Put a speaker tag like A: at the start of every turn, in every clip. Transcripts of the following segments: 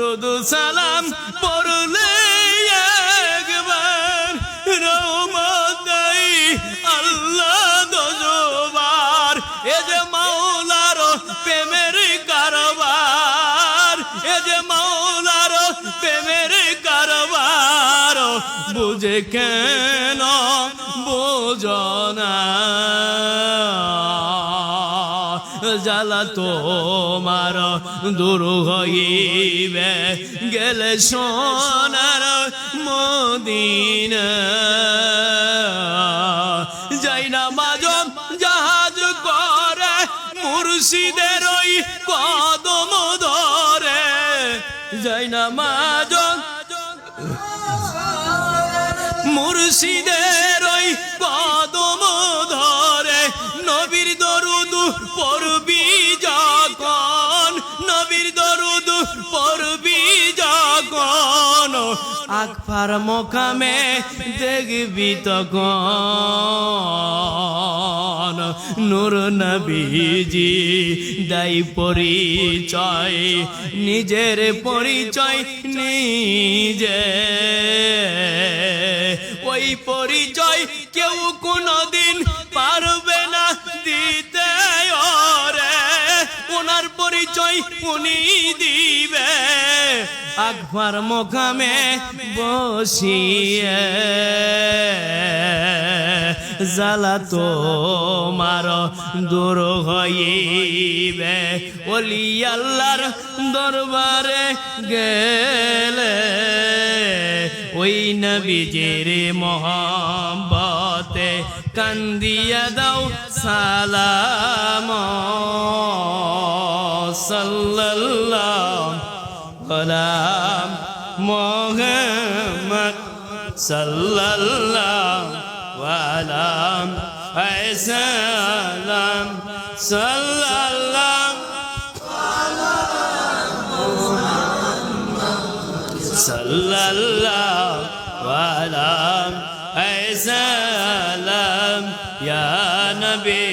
A: দরুদ সালাম পড়লে একবার রহমতাই আল্লাহ দজবার এ যে মাওলার প্রেমের কারবার, এ যে মাওলার প্রেমের কারবার। বুঝে কেন বোঝনা তোমার দূর হইবে। গেলে সোনার মদিন। যাই না মাজম জাহাজ করে, মুর্শিদের ওই কদম ধরে। যাই না মাজম মুর্শিদের আকফার মোকামে দেখবি তখন। নূর নবীজি দাই পরিচয়, নিজের পরিচয় নিজে। ওই পরিচয় কেউ কোনদিন পারবে না দিতে ওনার পরিচয় উনি দিবে আকবর মোকামে বসিয়ে, জ্বালা তোমার দূর হইবে। ওলি আল্লাহর দরবারে গেলে, ওই নবীজির মোহাম্বতে কান্দিয়া দাও সালাম। সাল্লাল্লাহু গোলাম মোহাম্মদ সাল্লাল্লাহু আলাম সালাম সাল্লাল্লাহু সাল্লাল্লাহু আলাম সালাম ইয়া নবী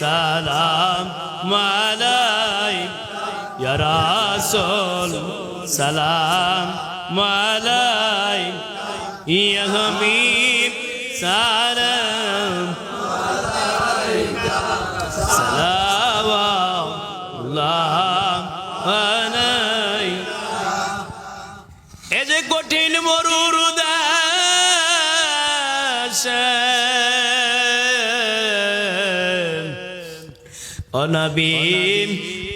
A: সালাম ইয়া রাসূল সালাম মালাই ইয়া হাবিব সালাম অনবীম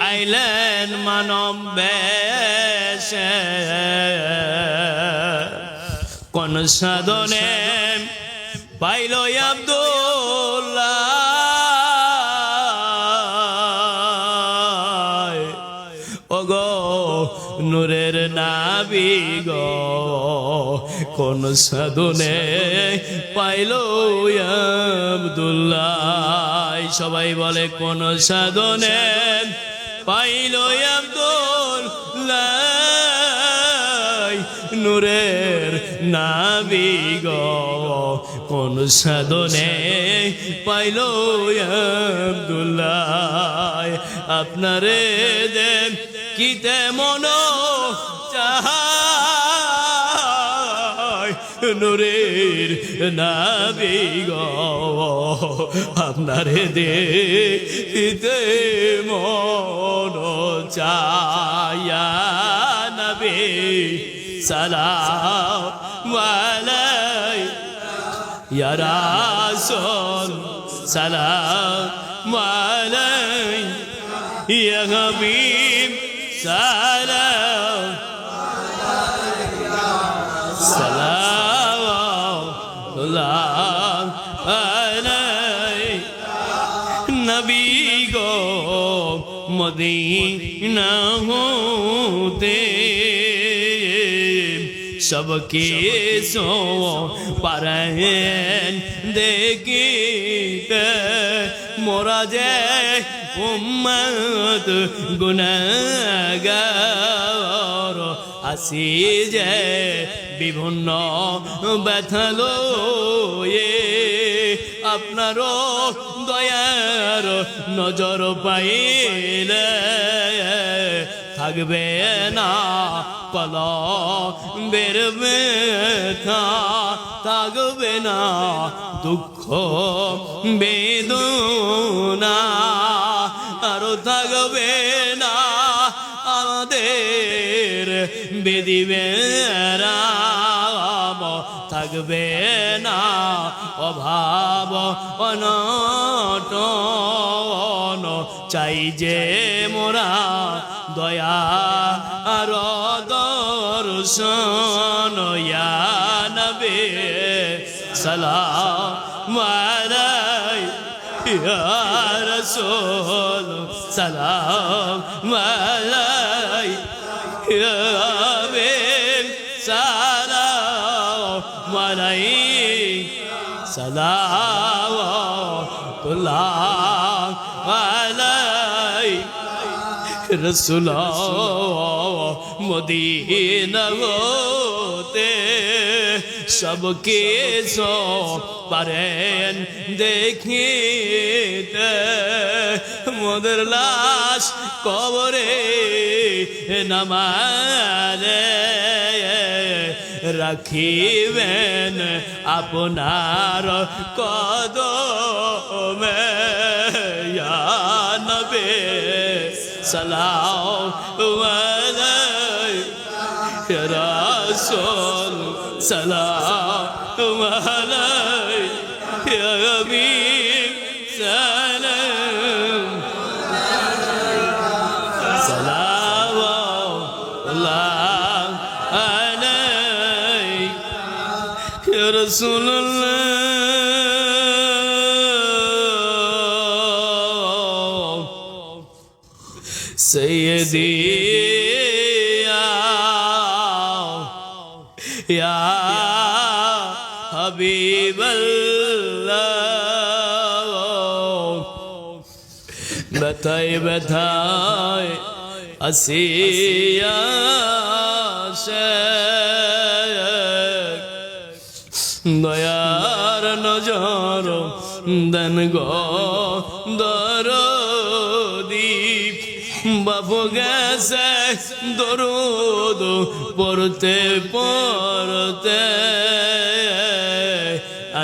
A: আইলেন মানব বেশে। কোন সাধনে পাইল আব্দুল্লাহ। ওগো নূরের নাবি গো। কোন সাধনে পাইল আব্দুল্লাহ, সবাই বলে, কোন সাধনে পাইল আব্দুল্লাহ? নূরের নাবি গো, কোন সাধনে পাইল আব্দুল্লাহ? আপনারে দেব কি তেমন চাহাই নূরের নাবি গো, আপনারে দে মন চায়া নবী, সালাম আলাই। ইয়া রাসূল, সালাম আলাই। ইয়া হাবিব, সালাম মদিনা হতে সবকে সো পারেন দেখিতে মোরা যে উম্মত গুণগার আসি যে বিভিন্ন ব্যথা লয়ে আপনারও দয়ার নজর পাইলে থাকবে না কল বের থাকবে না দুঃখ, বেদনা, আরও থাকবে না আমাদের বেদিবেরাম থাকবে না। অভাব অনটন। চাই যে মোরা দয়া আর দর্শন নবে, সালাম রাসূল, সালাম আলাই। রসুল মদিনা হতে সবকে সো পারেন দেখিতে। মোদের লাশ কবরে নামালে। রাখিবেন আপনার কদমে। নবে সালাম রাসূল সালাম আলাইহি حبيب الله ব্যথায় ব্যথায় আসিয়া দয়ার নজর দেন গো দরদীপ বাবু গেছে দরুদ পড়তে পড়তে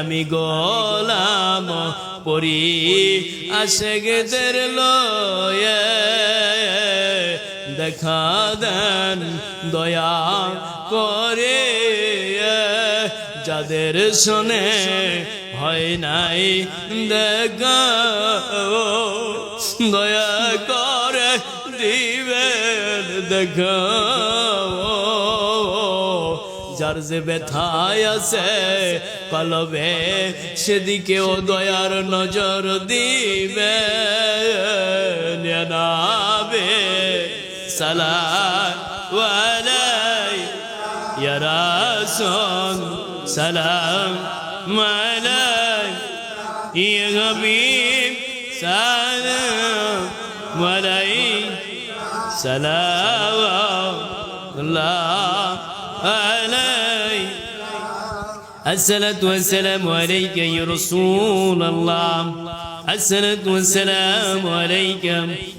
A: আমি গোলাম পরি আসে গেদের লয়ে দেখা দেন, দয়া করে যাদের শোনে হয় নাই দেখা, দয়া করে দিবেন দেখা। যার যে ব্যথায় আছে, কলবে সেদিকেও দয়ার নজর দিবে নাবে রাসূল, সালাম আলাই ইয়া হাবিব, সালাম সালাম আল্লাহ আলাই الصلاة والسلام عليك يا رسول الله. الصلاة والسلام عليك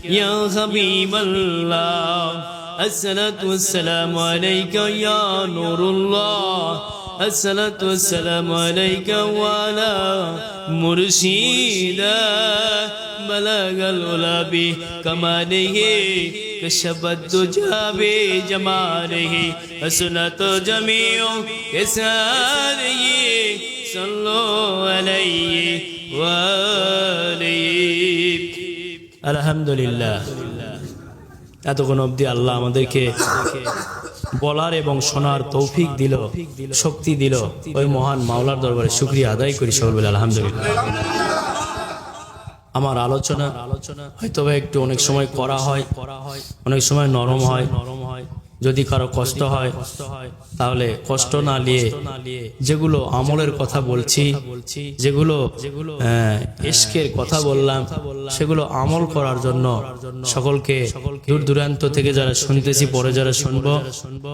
A: يا حبيب الله. الصلاة والسلام عليك يا نور الله. الصلاة والسلام عليك وعلى مرشدا بلغ العلا بكماله كشف الدجى بجماله حسنت جميع كساره صلوا عليه وآله الحمد لله এতক্ষণ অবধি আল্লাহ আমাদেরকে বলার এবং শোনার তৌফিক দিল শক্তি দিল ওই মহান মাওলার দরবারে শুক্রিয়া আদায় করি সকল বলে আলহামদুলিল্লাহ আমার আলোচনা আলোচনা হয়তো একটু অনেক সময় করা হয় করা হয় অনেক সময় নরম হয়। নরম যদি কারও কষ্ট হয় তাহলে কষ্ট না নিয়ে যেগুলো আমলের কথা বলছি যেগুলো আহ, ইশকের কথা বললাম সেগুলো আমল করার জন্য সকলকে দূর দূরান্ত থেকে যারা শুনতেছি পরে যারা শুনব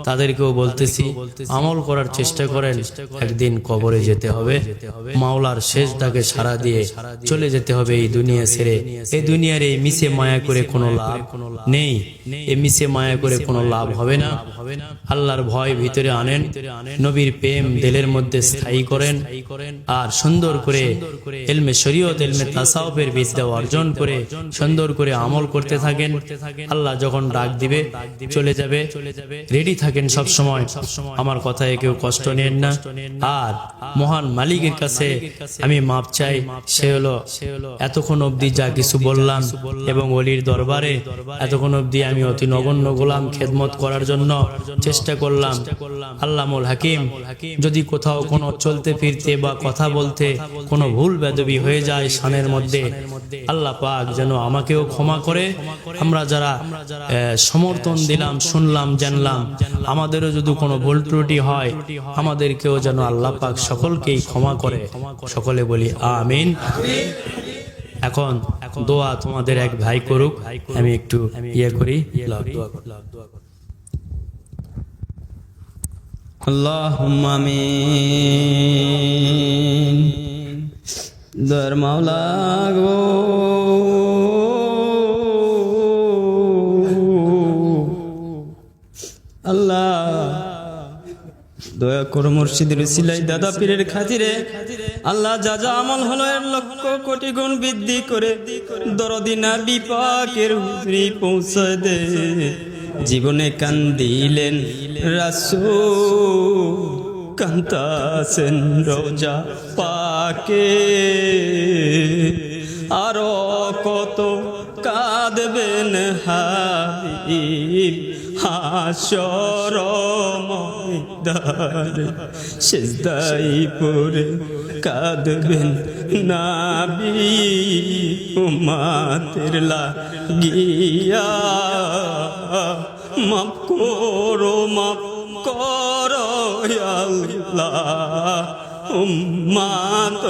A: তাদেরকেও বলতেছি আমল করার চেষ্টা করেন একদিন কবরে যেতে হবে। মাওলার শেষ ডাকে সারা দিয়ে চলে যেতে হবে এই দুনিয়া ছেড়ে। এই দুনিয়ার এই মিশে মায়া করে কোনো লাভ নেই। এই মিশে মায়া করে কোনো লাভ হবে না। আল্লাহর ভয় ভিতরে আনেন, নবীর প্রেম দিলের মধ্যে স্থায়ী করেন আর সুন্দর করে এলমে শরীয়ত, এলমে তাসাউফের বিদ্যা অর্জন করে সুন্দর করে আমল করতে থাকেন। আল্লাহ যখন ডাক দিবে, চলে যাবে, রেডি থাকেন সব সময়। আমার কথায় কেউ কষ্ট নেন না। আর মহান মালিকের কাছে আমি মাপ চাই, সে হলো এতক্ষণ অবধি যা কিছু বললাম এবং অলির দরবারে, এতক্ষণ অবধি আমি অতি নগণ্য গোলাম খেদমত করার জন্য চেষ্টা করলাম। আল্লামুল হাকিম যদি কোথাও কোনো চলতে ফিরতে বা কথা বলতে কোনো ভুল বেদবি হয়ে যায় শানের মধ্যে আল্লাহ পাক যেন আমাকেও ক্ষমা করে আমরা যারা সমর্থন দিলাম শুনলাম জানলাম আমাদেরও যদি কোনো ভুল ত্রুটি হয় আমাদেরকেও যেন আল্লাহ পাক সকলকেই ক্ষমা করে। সকলে বলি আমিন। এখন দোয়া তোমাদের এক ভাই করুক। আমি একটু ইয়ে করি লাও, দোয়া করো।
B: اللهم آمين দর মাওলা গো আল্লাহ দয়া করো মুর্শিদের সিলাই দাদা পীরের খাতিরে আল্লাহ যা যা আমল হলো এর লক্ষ কোটি গুণ বৃদ্ধি করে দরদিনা বিপাকের হুজরি পৌঁছায় দে জীবনে কান্দিলেন রাসু কান্তাছেন রোজা পাকে। আরও কত কাঁদবেন হাবিব হাসর ময়দানে সেজদাই নাবি উমাতের লাগিয়া। মাফ করো মাফ করো উম্মাত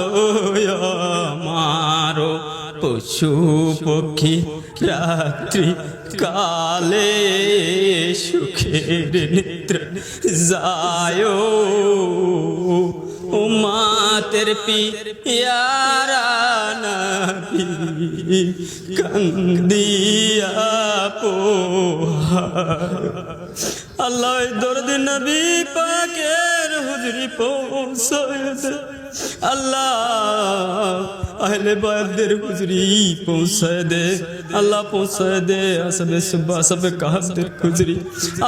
B: মারো পশু পক্ষী রাত্রি কালে সুখের নিদ্র যায়। উমাতের পিয়ারা নবী কান্দিয়া পোহার। আল্লাহ দরদ নবী পাকের হুজরি পৌঁছায়। আল্লাহ আহলে বায়দের হুজরি পৌঁছায় দে, আল্লাহ পৌঁছায় দে আসবে সুবা আসবে কাহাদের হুজরি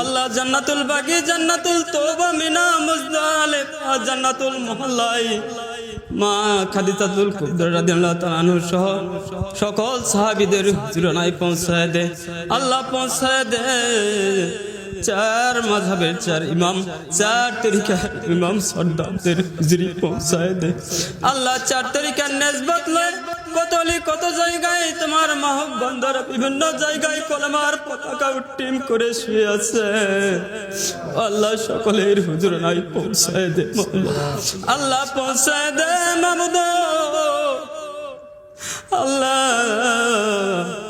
B: আল্লাহ জান্নাতুল বাগি, জান্নাতুল তোবা মিনা মুজদালে জান্নাতুল মহল্লাই মা খাদিজাতুল কুবরা রাদিয়াল্লাহু তাআলা সহ সকল সাহাবীদের হুজরানায় পৌঁছায় দে আল্লাহ পৌঁছায় দে চার মাঝহের চার ইমাম, চার তরিকার ইমাম সর্দারদের হুজরি পৌঁছায় দে আল্লাহ, চার তরিকার নেসবত লয়। কতলি কত জায়গায় তোমার মাহবন্দর বিভিন্ন জায়গায় কলমার পতাকা উট্টিম করে শুয়ে আছে। আল্লাহ সকলের হুজুর নাই, পৌঁছায় দে আল্লাহ, পৌঁছায় দে মামুদ। আল্লাহ।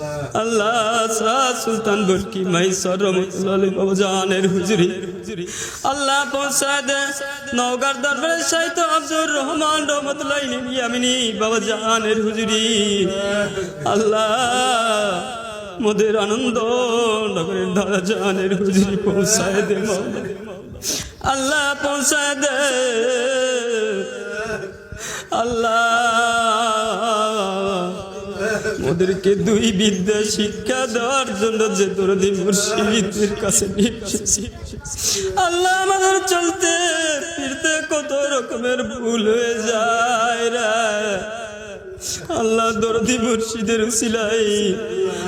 B: আল্লাহ সুলতান আল্লাহ দে নওগার রহমান আল্লাহ মোদের আনন্দ নগরের দাদা হুজুরি পৌঁছায় দে আল্লাহ পৌঁছায় দে। আল্লাহ ওদেরকে দুই বিদ্যা শিক্ষা দেওয়ার জন্য যে দরদি মুর্শিদের কাছে আল্লাহ আমাদের চলতে ফিরতে কত রকমের ভুল হয়ে যায় রে। আল্লাহ দরদি মুর্শিদের উসিলাই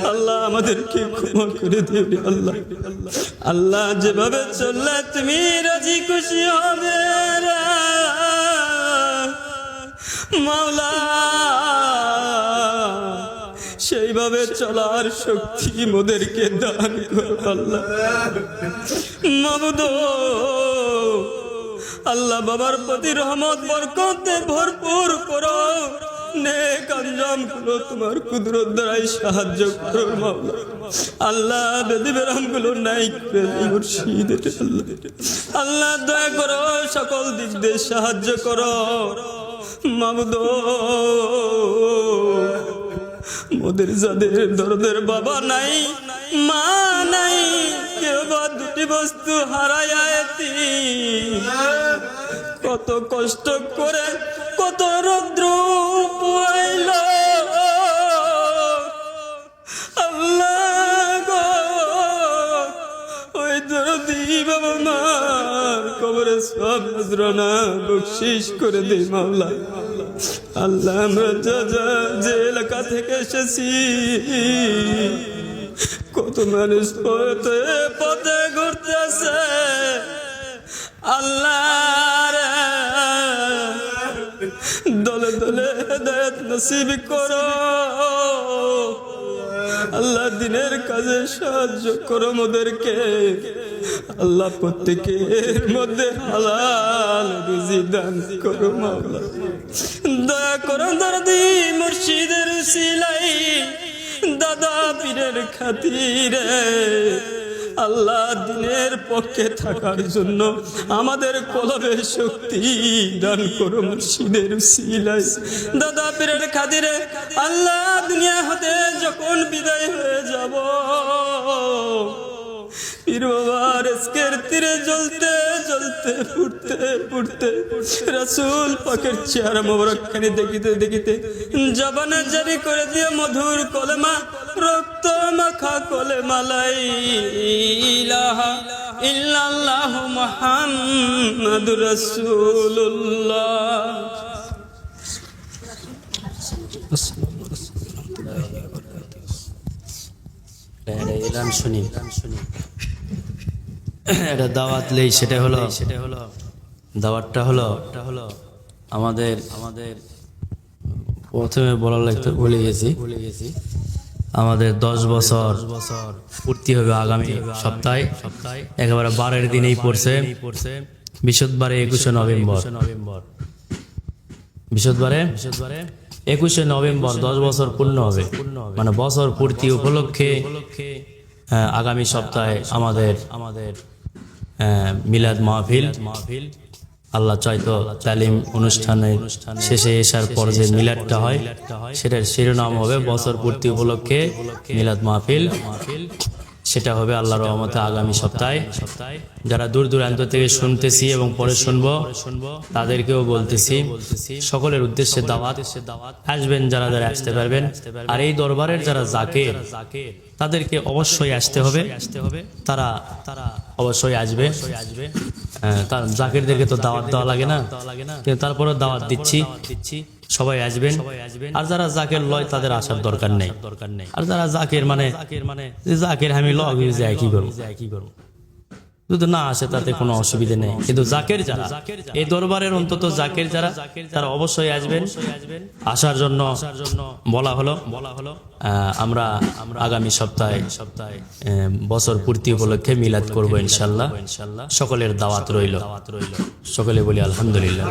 B: আল্লাহ আমাদেরকে ক্ষমা করে রে আল্লাহ। আল্লাহ যেভাবে চললে তুমি রাজি খুশি হবে মাওলা সেইভাবে চলার শক্তি মোদেরকে দান আল্লাহ। মাবুদ আল্লাহ বাবার প্রতি রহমত, বরকতে ভরপুর করো। নেক আঞ্জামগুলো তোমার কুদরত দ্বারাই সাহায্য করো মাওলা আল্লাহ বেদি বেরামগুলো নাই আল্লাহ। আল্লাহ দয়া করো, সকল দিক দিয়ে সাহায্য করো। মাবুদ মোদের যাদের দরদের বাবা নাই, মা নাই, কেউ বা দুটি বস্তু হারায়াতি কত কষ্ট করে, কত রৌদ্র পাইল ওই বাবা সব নজরানা বকশিস করে দে মাওলা আল্লাহ যা এলাকা থেকে এসেছি। কত মানুষ পথে পথে ঘুরতেছে। আল্লাহ দলে দলে হেদায়ত নসিব করো। আল্লাহ দিনের কাজে সাহায্য করো মোদেরকে। আল্লাহ প্রত্যেকের মধ্যে হালাল রুজি দান করো মাওলা দয়া করো দরদি মুর্শিদের সিলাই। দাদা পীরের খাতিরে। আল্লাহ দিনের পক্ষে থাকার জন্য আমাদের কলবের শক্তি দান করো মুর্শিদের সিলাই। দাদা পীরের খাতিরে আল্লাহ দুনিয়া হতে যখন বিদায় হয়ে যাব পীর বাবার এসকের তীরে জ্বলতে জ্বলতে ফুটতে ফুটতে রাসূল পাকের চেহারা মোবারকখানি দেখিতে দেখিতে জবানে জারি করে দিয়ে মধুর কলেমা রক্ত মাখা কলেমা লাই ইলাহা ইল্লাল্লাহু মুহাম্মাদুর রাসূলুল্লাহ।
A: এলাম শুনি। এটা দাওয়াত লেই সেটা হলো সেটা হলো দাওয়াতটা হলো হলো আমাদের আমাদের প্রথমে বলার লাগতে ভুলে গেছি। ভুলে গেছি। আমাদের দশ বছর বছর পূর্তি হবে আগামী সপ্তাহে। সপ্তাহে। একেবারে বারের দিনেই পড়ছে। পড়ছে। বিশদবারে একুশে নভেম্বর। নভেম্বর। বিশদবারে? বিশদবারে? একুশে নভেম্বর দশ বছর পূর্ণ হবে। মানে বছর পূর্তি উপলক্ষে আহ, আগামী সপ্তাহে আমাদের আমাদের মিলাদ মাহফিল। মাহফিল আল্লাহ চাইতো তালিম অনুষ্ঠানে শেষে এসার পর যে মিলাদটা হয়, সেটার শিরোনাম হবে বছর পূর্তি উপলক্ষে মিলাদ মাহফিল মাহফিল। সেটা হবে আল্লাহ রহমতে আগামী সপ্তাহে। যারা দূর দূরান্ত থেকে শুনতেছি এবং পরে শুনব, তাদেরকেও বলতেছি, সকলের উদ্দেশ্যে দাওয়াত। আসবেন যারা যারা আসতে পারবেন। আর এই দরবারের যারা জাকে তাদেরকে অবশ্যই আসতে হবে। তারা তারা অবশ্যই আসবে। তার জাকেরদেরকে তো দাওয়াত দেওয়া লাগে না। কিন্তু তারপরে দাওয়াত দিচ্ছি। সবাই আসবেন। আর যারা জাকের লয় তাদের আসার দরকার নেই। দরকার নেই। আর যারা জাকের মানে জাকের মানে জাকের আমি লগ যায় কি করব? কি করব? যদি না আসে তাতে কোনো অসুবিধা নেই। কিন্তু জাকের যারা এই দরবারের অন্তত জাকের যারা তারা অবশ্যই আসবেন। আসার জন্য আসার জন্য বলা হলো। বলা হলো। আমরা আমরা আগামী সপ্তাহে সপ্তাহে বছর পূর্তি উপলক্ষে মিলাদ করব ইনশাল্লাহ। ইনশাল্লাহ। সকলের দাওয়াত রইল। দাওয়াত রইল। সকলে বলি আলহামদুলিল্লাহ।